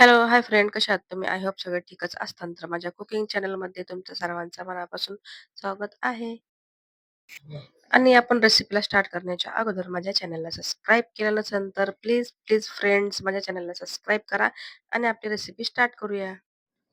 Hello, hi friend कशा आहात तुम्ही? आय होप सगळे ठीकच असतान तर माझ्या कुकिंग चॅनलमध्ये तुमचं सर्वांचं मनापासून स्वागत आहे. आणि आपण रेसिपीला स्टार्ट करण्याच्या अगोदर माझ्या चॅनलला सबस्क्राईब केलं नसेल तर प्लीज, प्लीज फ्रेंड्स माझ्या चॅनलला सबस्क्राईब करा आणि आपली रेसिपी स्टार्ट करूया.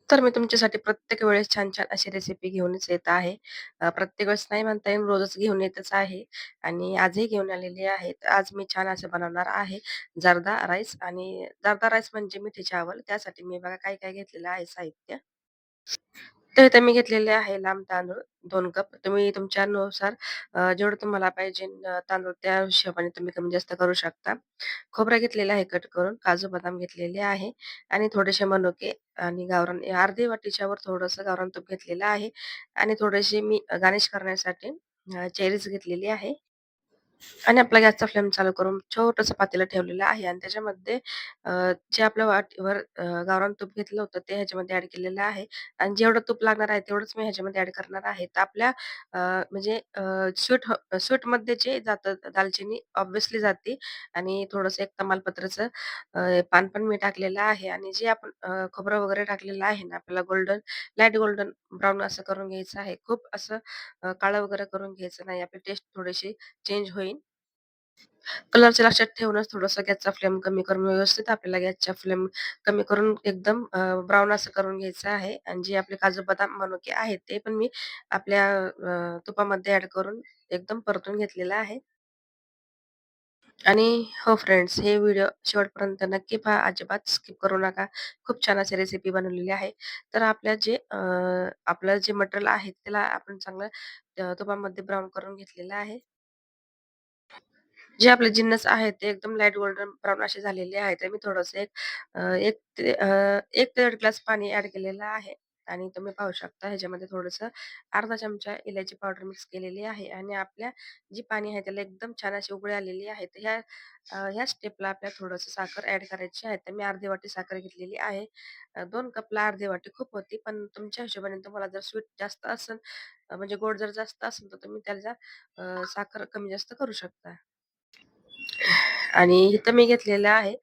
तर मी तुमच्यासाठी प्रत्येक वेळेस छान-छान अशी रेसिपी घेऊनच येत आहे. अ, प्रत्येक वेळेस नाही म्हणता येईल, रोजच घेऊन येतच आहे आणि आजही घेऊन आलेली आहे. तर आज मी छान असं बनवणार आहे जर्दा राईस आणि जर्दा राईस म्हणजे मिठी चावल. त्यासाठी मी बघा काय-काय घेतलेलं आहे साहित्य. तर इथे मी घेतलेले आहे लांब तांदूळ दोन कप. तुम्ही तुमच्यानुसार अ, जेवढं तुम्हाला पाहिजे तांदूळ त्या हिशोबाने तुम्ही कमी जास्त करू शकता. खोबरं घेतलेलं आहे कट करून, काजू बदाम घेतलेले आहे आणि थोडेसे मनुके आणि गावरान अर्धी वाटीच्या वर थोडंसं गावरान तूप घेतलेलं आहे आणि थोडेसे मी गार्निश करण्यासाठी अ, चेरीज घेतलेली आहे. आणि आपला गॅसचा फ्लेम चालू करून छोटंसं पातेलं ठेवलेलं आहे आणि त्याच्यामध्ये अ, जे आपल्या वाटीवर अ, गावरान तूप घेतलं होतं ते ह्याच्यामध्ये ऍड केलेलं आहे आणि जेवढं तूप लागणार आहे तेवढंच मी ह्याच्यामध्ये ऍड करणार आहे. तर आपल्या अ, म्हणजे स्वीट स्वीटमध्ये स्वीटमध्ये जे जातं दालचिनी ऑब्व्हियसली जाते आणि थोडंसं एक तमालपत्राचं अ, पान पण मी टाकलेलं आहे आणि जे आपण अ, खोबरं वगैरे टाकलेलं आहे ना, आपल्याला गोल्डन लाइट गोल्डन ब्राउन असं करून घ्यायचं आहे. खूप असं अ, काळं वगैरे करून घ्यायचं नाही. आपली टेस्ट थोडीशी चेंज होईल. कलरच्या लक्षात ठेवूनच थोडंसं गॅसचा फ्लेम कमी करून व्यवस्थित आपल्याला गॅसचा फ्लेम कमी करून एकदम ब्राऊन असं करून घ्यायचं आहे आणि जे आपले काजू, बदाम, मनुके आहेत ते पण मी आपल्या तुपामध्ये ऍड करून एकदम परतून घेतलेलं आहे. आणि हो फ्रेंड्स, हे व्हिडिओ शेवटपर्यंत नक्की पहा. अजिबात स्किप करू नका. खूप छान अशी रेसिपी बनवलेली आहे. तर आपल्या जे अ, आपलं जे मटेरियल आहे त्याला आपण चांगलं तुपामध्ये ब्राऊन करून घेतलेलं आहे. जे आपले जिन्नस आहेत ते एकदम लाइट गोल्डन ब्राऊन असे झालेले आहेत. मी थोडंसं एक अ, 1 ते अ, एक ते 1.5 ग्लास पाणी ऍड केलेलं आहे आणि तुम्ही पाहू शकता ह्याच्यामध्ये थोडंसं अर्धा चमचा इलायची पावडर मिक्स केलेली आहे आणि आपल्या जी पाणी आहे त्याला एकदम छान अशी उकळी आलेली आहे. तर ह्या अ, ह्या स्टेपला आपल्याला थोडंसं साखर ऍड करायची आहे. तर मी अर्धी वाटी साखर घेतलेली आहे. अ, 2 कपला अर्धी वाटी खूप होती, पण तुमच्या हिशोबाने तुम्हाला जर स्वीट जास्त असेल अ, म्हणजे गोड जर जास्त असेल तर तुम्ही त्याला अ, साखर कमी जास्त करू शकता. आणि इथं मी घेतलेला आहे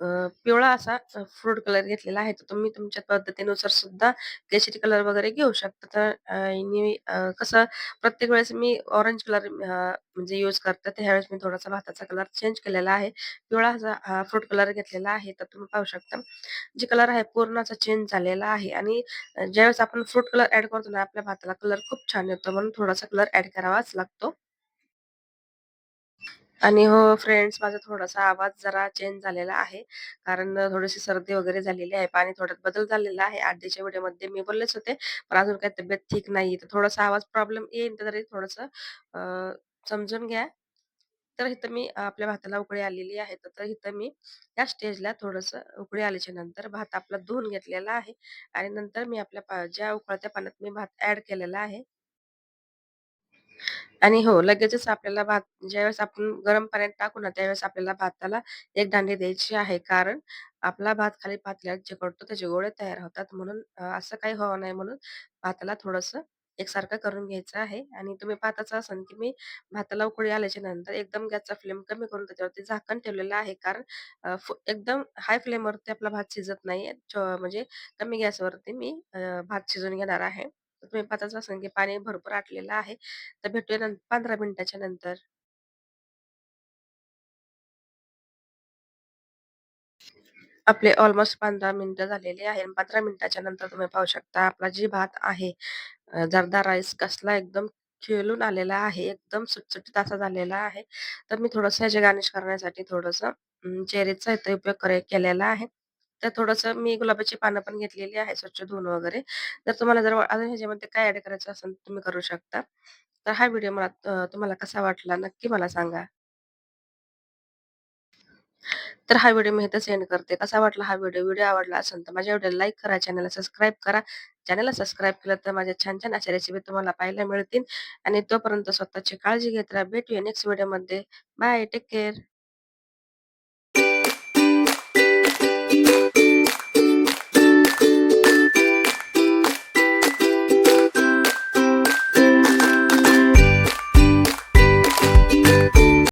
अ, पिवळा असा फ्रूट कलर घेतलेला आहे. तर तुम्ही तुमच्या पद्धतीनुसार सुद्धा केशरी कलर वगैरे घेऊ शकता. तर अ, आणि अ, कसं प्रत्येक वेळेस मी ऑरेंज कलर अ, म्हणजे यूज करते. तर ह्यावेळेस मी थोडासा भाताचा कलर चेंज केलेला आहे. पिवळा असा फ्रूट कलर घेतलेला आहे. तर तुम्ही पाहू शकता. जे कलर आहे पूर्ण असा चेंज झालेला आहे आणि ज्यावेळेस आपण फ्रूट कलर ऍड करतो ना, आपल्या भाताला कलर खूप छान येतो. म्हणून थोडासा कलर ऍड करावाच लागतो. आणि हो फ्रेंड्स, माझा थोडासा आवाज जरा चेंज झालेला आहे. कारण थोडीशी सर्दी वगैरे झालेली आहे. पाणी थोड्यात बदल झालेला आहे. आधीच्या व्हिडिओमध्ये मी बोललेच होते, पण अजून काही तब्येत ठीक नाही तर थोडासा आवाज प्रॉब्लेम येईल, तरी थोडंसं समजून घ्या. तर इथं मी आपल्या भाताला उकळी आलेली आहे. तर इथं मी या स्टेजला थोडंसं उकळी आल्याच्यानंतर भात आपला धुवून घेतलेला आहे आणि नंतर मी आपल्या पा ज्या उकळत्या पाण्यात मी भात ऍड केलेला आहे. आणि हो, लगेचच आपल्याला भात ज्यावेळेस आपण गरम पाण्यात टाकू ना, त्यावेळेस आपल्याला भाताला एक दांडी द्यायची आहे. कारण आपला भात खाली पातळ्यात चिकटतो, त्याचे गोळे तयार होतात. म्हणून अ, असं काही होऊ नाही म्हणून भाताला थोडंसं एकसारखं करून घ्यायचं आहे. आणि तुम्ही पाहताच असाल, की मी भाताला उकळी आल्याच्यानंतर एकदम गॅसचा फ्लेम कमी करून त्याच्यावरती झाकण ठेवलेलं आहे. कारण एकदम हाय फ्लेमवरती आपला भात शिजत नाहीये. म्हणजे कमी गॅसवरती मी भात शिजवून घेणार आहे. तर तुम्ही पाहताच असाल, की पाणी भरपूर आटलेलं आहे. तर भेटूया नं 15 मिनिटाच्या नंतर. आपले ऑलमोस्ट 15 मिनिटं झालेली आहे पंधरा मिनिटाच्या नंतर तुम्ही पाहू शकता आपला जी भात आहे अ, जर्दा राईस कसला एकदम खिळून आलेला आहे. एकदम सुटसुटीत असा झालेला आहे. तर मी थोडंसं याचे गार्निश करण्यासाठी थोडंसं अं, चेरीचा इथे उपयोग करे केलेला आहे. तर थोडंसं मी गुलाबाची पानं पण घेतलेली आहे स्वच्छ धुवून वगैरे. जर तुम्हाला जर अजून ह्याच्यामध्ये काय ऍड करायचं असेल तर तुम्ही करू शकता. तर हा व्हिडिओ मला तुम्हाला कसा वाटला नक्की मला सांगा. तर हा व्हिडिओ मी इथं सेंड करते. कसा वाटला हा व्हिडिओ? व्हिडिओ आवडला असेल तर माझ्या व्हिडिओला लाईक करा, चॅनलला सबस्क्राईब करा. चॅनलला सबस्क्राईब केलं तर माझ्या छान-छान अशा रेसिपी तुम्हाला पाहायला मिळतील आणि तोपर्यंत स्वतःची काळजी घेत राहा. भेटूया नेक्स्ट व्हिडिओमध्ये. Bye, take care.